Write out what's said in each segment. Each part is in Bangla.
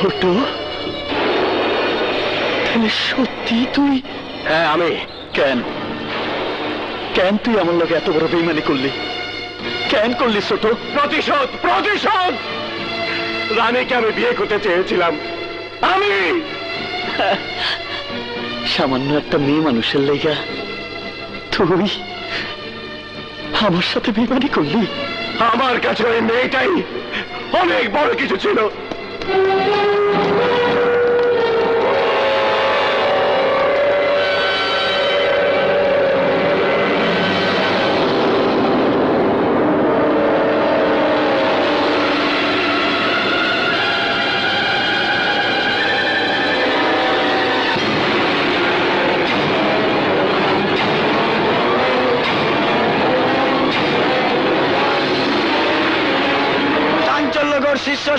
ছোট তাহলে সত্যি তুই হ্যাঁ আমি। কেন? কেন তুই আমার লোক এত বড় বেইমানি করলি? কেন করলি ছোট? প্রতিশোধ প্রতিশোধ! রানীকে আমি বিয়ে করতে চেয়েছিলাম? আমি! সামান্য একটা মেয়ে মানুষের লেগা তুই আমার সাথে বেইমানি করলি? আমার কাছে ওই মেয়েটাই অনেক বড় কিছু ছিল। Thank you.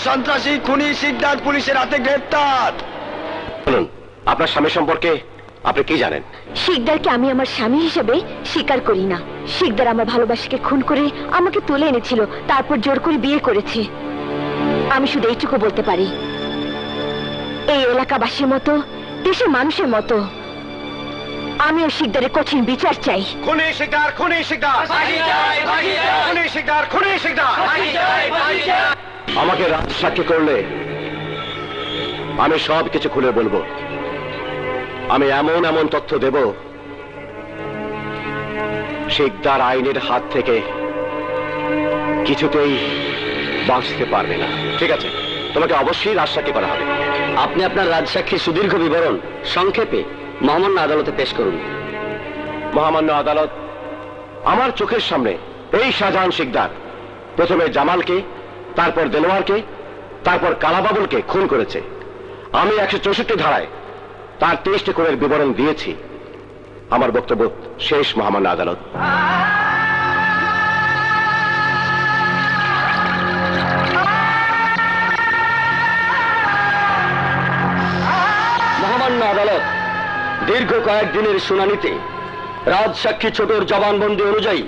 সন্ত্রাসী খুনি সিদ্ধার পুলিশের হাতে গ্রেপ্তার। বলুন আপনার স্বামী সম্পর্কে আপনি কি জানেন? শিকদারকে আমি আমার স্বামী হিসেবে স্বীকার করি না। শিকদার আমার ভালোবাসাকে খুন করে আমাকে তুলে এনেছিল তারপর জোর করে বিয়ে করেছে। আমি শুধু এইটুকু বলতে পারি। এই এলাকাবাসীর মতো দেশের মানুষের মতো আমিও শিকদারের কঠিন বিচার চাই। খুনি শিকার খুনি শিকার খুনি শিকার খুনি শিকার আমাকে রাজ সাক্ষী করলে আমি সব কিছু খুলে বলব। আমি এমন এমন তথ্য দেব শিকদার আইনের হাত থেকে কিছুতেই বাঁচতে পারবে না। ঠিক আছে তোমাকে অবশ্যই রাজ সাক্ষী করা হবে। আপনি আপনার রাজসাক্ষীর সুদীর্ঘ বিবরণ সংক্ষেপে মহামান্য আদালতে পেশ করুন। মহামান্য আদালত আমার চোখের সামনে এই শাহজাহান শিকদার প্রথমে জামালকে তারপর দেলোয়ারকে, তারপর কালাবাবুলকে খুন করেছে। আমি একশো চৌষট্টি ধারায় তার তেইশটি খুনের বিবরণ দিয়েছি। আমার বক্তব্য শেষ, মহামান্য আদালত। মহামান্য আদালত, দীর্ঘ কয়েকদিনের শুনানিতে রাজসাক্ষী ছোটর জবানবন্দি অনুযায়ী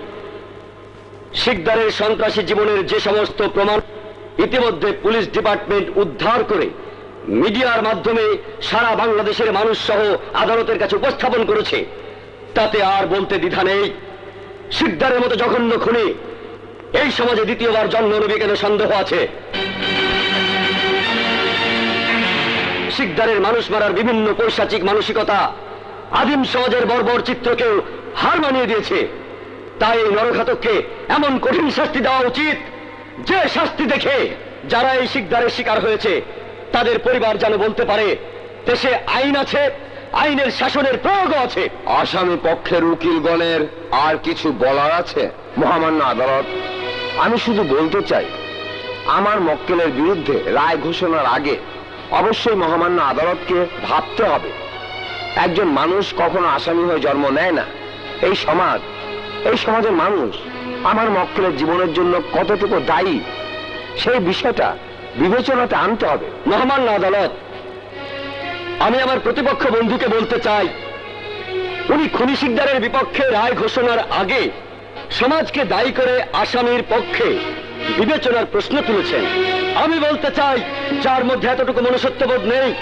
শিকদারের সন্ত্রাসী জীবনের যে সমস্ত প্রমাণ ইতিমধ্যে পুলিশ ডিপার্টমেন্ট উদ্ধার করে মিডিয়ার মাধ্যমে সারা বাংলাদেশের মানুষ সহ আদালতের কাছে উপস্থাপন করেছে। তাতে আর বলতে দ্বিধা নেই। শিকদারের মতো জঘন্য খুনি। এই সমাজে দ্বিতীয়বার জন্ম নেবে কেন সন্দেহ আছে? শিকদারের মানুষ মারার বিভিন্ন পৈশাচিক মানসিকতা, আদিম সমাজের বর্বর চিত্রকেও হার মানিয়ে দিয়েছে। তাই নরঘাতককে এমন কঠিন শাস্তি দেওয়া উচিত যে শাস্তি দেখে যারা এই শিকদারের শিকার হয়েছে, তাদের পরিবার যেন বলতে পারে, দেশে আইন আছে, আইনের শাসনের প্রয়োগও আছে। আসামি পক্ষের উকিলগণের আর কিছু বলার আছে? মহামান্য আদালত, আমি শুধু বলতে চাই, আমার মক্কেলের বিরুদ্ধে রায় ঘোষণার আগে অবশ্যই মহামান্য আদালতকে ভাবতে হবে। একজন মানুষ কখনো আসামি হয়ে জন্ম নেয় না। এই সমাজ এই সমাজের মানুষ আমার মক্কেলের জীবনের জন্য কতটুকু দায়ী? সেই বিষয়টা বিবেচনাতে আনতে হবে। মহামান্য আদালত, আমি আমার প্রতিপক্ষ বন্ধুকে বলতে চাই, উনি খুনি শিকদারের বিপক্ষে রায় ঘোষণার আগে সমাজকে দায়ী করে আসামির পক্ষে বিবেচনার প্রশ্ন তুলেছেন। আমি বলতে চাই, যার মধ্যে এতটুকু মনুষ্যত্ববোধ নেই,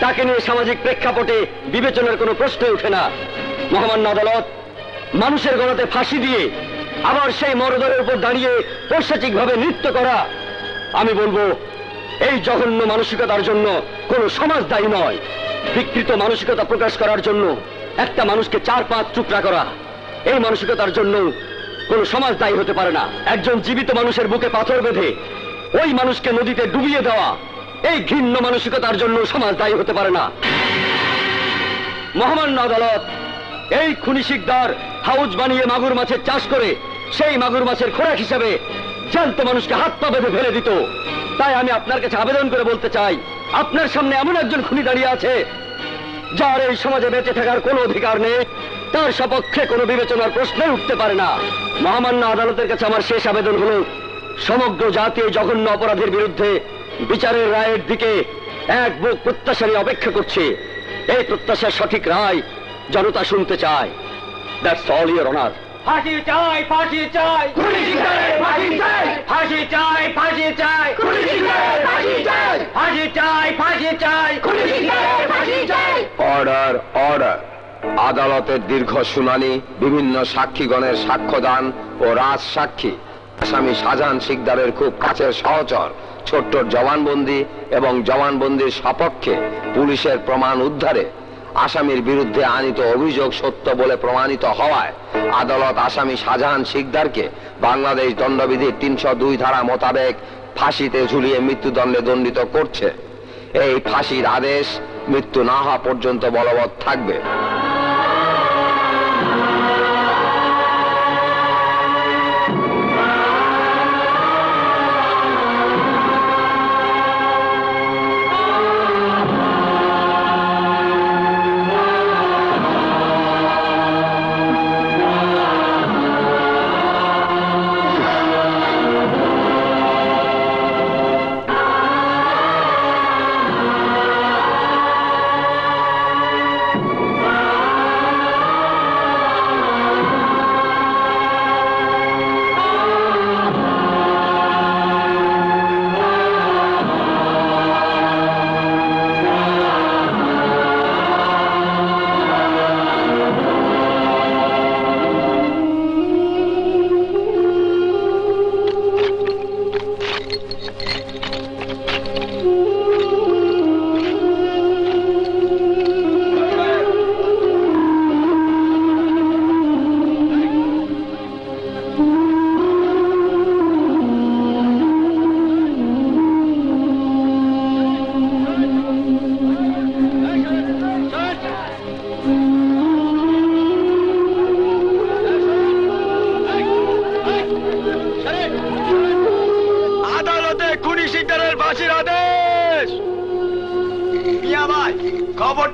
তাকে নিয়ে সামাজিক প্রেক্ষাপটে বিবেচনার কোনো প্রশ্ন ওঠে না। মহামান্য আদালত মানুষের গলাতে ফাঁসি দিয়ে আবার সেই মরদরের উপর দাঁড়িয়ে পৈশাচিকভাবে নৃত্য করা, আমি বলব, এই জঘন্য মানসিকতার জন্য কোনো সমাজ দায়ী নয়। বিকৃত মানসিকতা প্রকাশ করার জন্য একটা মানুষকে চার পাঁচ টুকরা করা, এই মানসিকতার জন্য কোনো সমাজ দায়ী হতে পারে না। একজন জীবিত মানুষের বুকে পাথর বেঁধে ওই মানুষকে নদীতে ডুবিয়ে দেওয়া, এই ঘৃণ্য মানসিকতার জন্য সমাজ দায়ী হতে পারে না। মহামান্য আদালত এই খুনি শিকদার হাউজ বানিয়ে মাগুর মাছের চাষ করে, সেই মাগুর মাছের খোরাক হিসাবে জ্যান্ত মানুষকে হাত পা বেঁধে ফেলে দিত। তাই আমি আপনার কাছে আবেদন করে বলতে চাই, আপনার সামনে এমন একজন খুনি দাঁড়িয়ে আছে, যার এই সমাজে বেঁচে থাকার কোনো অধিকার নেই, তার সপক্ষে কোনো বিবেচনার প্রশ্নই উঠতে পারে না। মহামান্য আদালতের কাছে আমার শেষ আবেদন হল, সমগ্র জাতীয় জঘন্য অপরাধের বিরুদ্ধে বিচারের রায়ের দিকে এক বুক প্রত্যাশা নিয়ে অপেক্ষা করছে। এই প্রত্যাশার সঠিক রায় জনতা শুনতে চায়। দ্যাটস অল ইয়োর অনার ফাঁসি চাই ফাঁসি চাই। ফাঁসি চাই। ফাঁসি চাই ফাঁসি চাই। ফাঁসি চাই। ফাঁসি চাই অর্ডার অর্ডার আদালতের দীর্ঘ শুনানি বিভিন্ন সাক্ষীগণের সাক্ষ্যদান ও রাজ সাক্ষী। আসামি শাহজাহান শিকদারের খুব কাছের সহচর ছোট্টর জবানবন্দি এবং জবানবন্দির সপক্ষে পুলিশের প্রমাণ উদ্ধারে আসামির বিরুদ্ধে আনিত অভিযোগ সত্য বলে প্রমাণিত হওয়ায় আদালত আসামি শাহজাহান শিকদারকে বাংলাদেশ দণ্ডবিধির তিনশো দুই ধারা মোতাবেক ফাঁসিতে ঝুলিয়ে মৃত্যুদণ্ডে দণ্ডিত করছে। এই ফাঁসির আদেশ মৃত্যু না হওয়া পর্যন্ত বলবৎ থাকবে।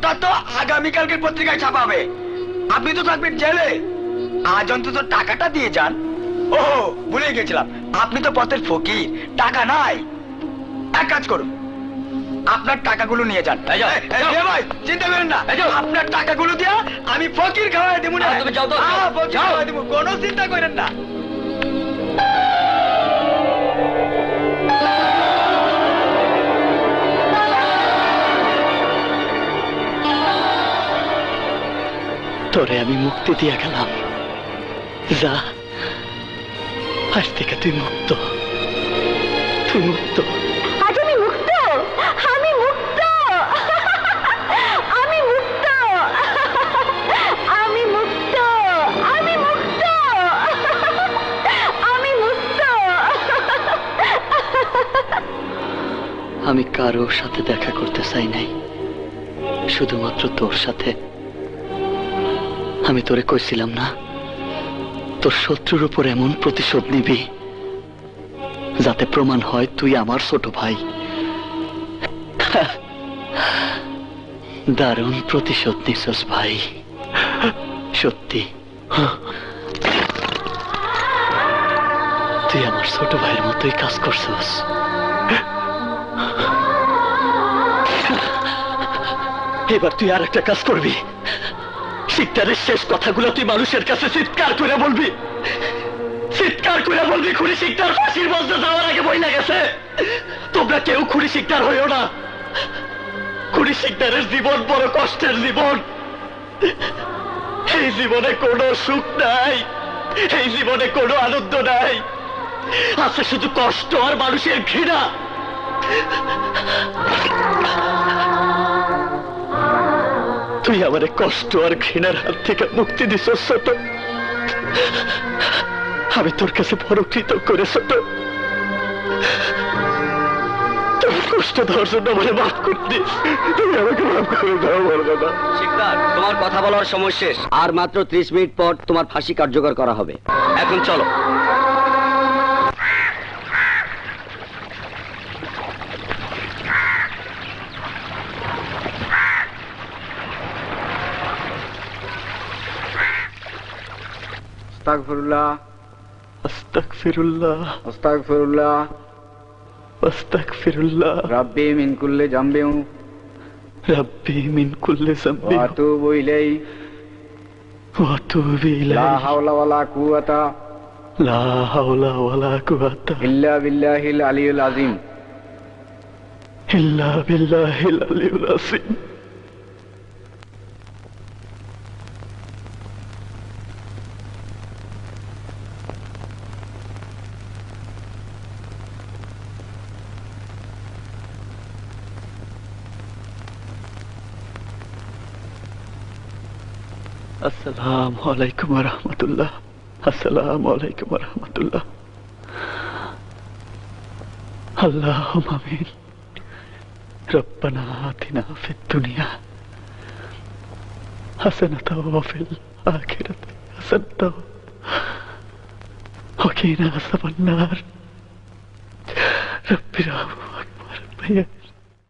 খবরটা তো আগামীকালকের পত্রিকায় ছাপাবে। আপনি তো থাকবেন জেলে। আজ অন্তত টাকাটা দিয়ে যান। ও ভুলে গেছিলাম। আপনি তো পথের ফকির টাকা নাই। এক কাজ করুন। আপনার টাকাগুলো নিয়ে যান। ভাই চিন্তা করেন না। আপনার টাকাগুলো দিয়া আমি ফকির খাওয়াই দিব না। কোনো চিন্তা করেন না। তোরে আমি মুক্তি দিয়া গেলাম। যা আজ থেকে তুই মুক্ত। তুই মুক্ত। আজ আমি মুক্ত? আমি মুক্ত! আমি মুক্ত! আমি মুক্ত! আমি মুক্ত! আমি মুক্ত! আমি কারও সাথে দেখা করতে চাই নাই। শুধুমাত্র তোর সাথে। আমি তোরে কইছিলাম না। তোর শত্রুর উপর এমন প্রতিশোধ নিবি, যাতে প্রমাণ হয় তুই আমার ছোট ভাই। দারুণ প্রতিশোধ নিছস ভাই। সত্যি। তুই আমার ছোট ভাইয়ের মতোই কাজ করছস। এবার তুই আর একটা কাজ করবি। শিকদারের শেষ কথাগুলো তুই মানুষের কাছে চিৎকার করে বলবি। চিৎকার করে বলবি, খুনি শিকদার ফাঁসির মধ্যে যাওয়ার আগে বই গেছে। তোমরা কেউ খুনি শিকদার হইও না। খুনি শিকদারের জীবন বড় কষ্টের জীবন। এই জীবনে কোনো সুখ নাই। এই জীবনে কোনো আনন্দ নাই। আছে শুধু কষ্ট আর মানুষের ঘৃণা। তুই আমার কষ্ট আর ঘৃণার হাত থেকে মুক্তি দিস ছোট আমি তোর কাছে বড় কৃতজ্ঞ রে ছোট কষ্ট জন্য আমাকে করে করে তোমার কথা বলার সময় শেষ। আর মাত্র ত্রিশ মিনিট পর তোমার ফাঁসি কার্যকর করা হবে। এখন চলো। আস্তাগফিরুল্লাহ। আস্তাগফিরুল্লাহ। আস্তাগফিরুল্লাহ। আস্তাগফিরুল্লাহ। রাব্বি ইল্লা বিল্লাহিল আলিয়্যিল আযীম। السلام عليكم ورحمة الله السلام عليكم ورحمة الله اللهم امين ربنا آتنا في الدنيا حسنة وفي الآخرة حسنة وقنا عذاب النار رب ارحمهما كما ربياني